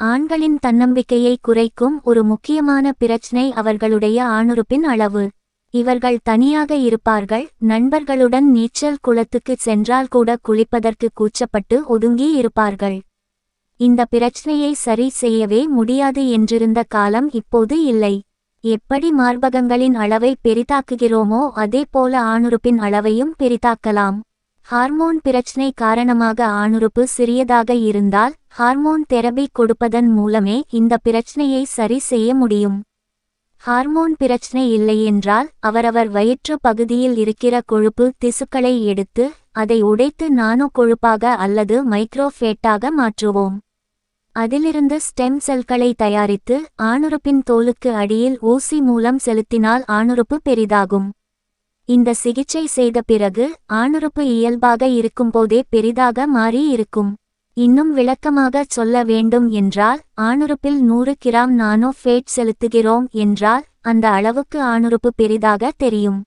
ஆண்களின் தன்னம்பிக்கையை குறைக்கும் ஒரு முக்கியமான பிரச்சினை அவர்களுடைய ஆணுறுப்பின் அளவு. இவர்கள் தனியாக இருப்பார்கள் நண்பர்களுடன் நீச்சல் குளத்துக்கு சென்றால் கூட குளிப்பதற்கு கூச்சப்பட்டு ஒதுங்கி இருப்பார்கள். இந்த பிரச்சனையை சரி செய்யவே முடியாது என்றிருந்த காலம் இப்போது இல்லை. எப்படி மார்பகங்களின் அளவை பெரிதாக்குகிறோமோ அதே போல ஆணுறுப்பின் அளவையும் பெரிதாக்கலாம். ஹார்மோன் பிரச்சனை காரணமாக ஆணுறுப்பு சிறியதாக இருந்தால் ஹார்மோன் தெரபி கொடுப்பதன் மூலமே இந்த பிரச்சனையை சரி செய்ய முடியும். ஹார்மோன் பிரச்சனை இல்லையென்றால் அவரவர் வயிற்று பகுதியில் இருக்கிற கொழுப்பு திசுக்களை எடுத்து அதை உடைத்து நானோ கொழுப்பாக அல்லது மைக்ரோஃபேட்டாக மாற்றுவோம். அதிலிருந்து ஸ்டெம் செல்களை தயாரித்து ஆணுறுப்பின் தோலுக்கு அடியில் ஊசி மூலம் செலுத்தினால் ஆணுறுப்பு பெரிதாகும். இந்த சிகிச்சை செய்த பிறகு ஆணுறுப்பு இயல்பாக இருக்கும்போதே பெரிதாக மாறி இருக்கும். இன்னும் விளக்கமாக சொல்ல வேண்டும் என்றால் ஆணுறுப்பில் நூறு கிராம் நானோ ஃபேட் செலுத்துகிறோம் என்றால் அந்த அளவுக்கு ஆணுறுப்பு பெரிதாக தெரியும்.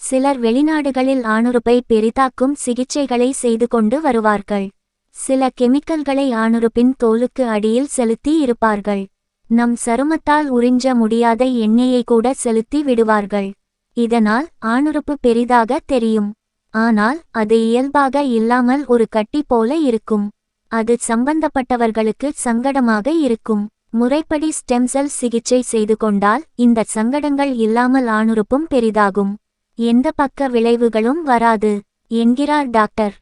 சிலர் வெளிநாடுகளில் ஆணுறுப்பை பெரிதாக்கும் சிகிச்சைகளை செய்து கொண்டு வருவார்கள். சில கெமிக்கல்களை ஆணுறுப்பின் தோலுக்கு அடியில் செலுத்தி இருப்பார்கள். நம் சருமத்தால் உறிஞ்ச முடியாத எண்ணெயை கூட செலுத்தி விடுவார்கள். இதனால் ஆணுறுப்பு பெரிதாக தெரியும். ஆனால் அது இயல்பாக இல்லாமல் ஒரு கட்டி போல இருக்கும். அது சம்பந்தப்பட்டவர்களுக்கு சங்கடமாக இருக்கும். முறைப்படி ஸ்டெம் செல் சிகிச்சை செய்து கொண்டால் இந்த சங்கடங்கள் இல்லாமல் ஆணுறுப்பும் பெரிதாகும். எந்த பக்க விளைவுகளும் வராது என்கிறார் டாக்டர்.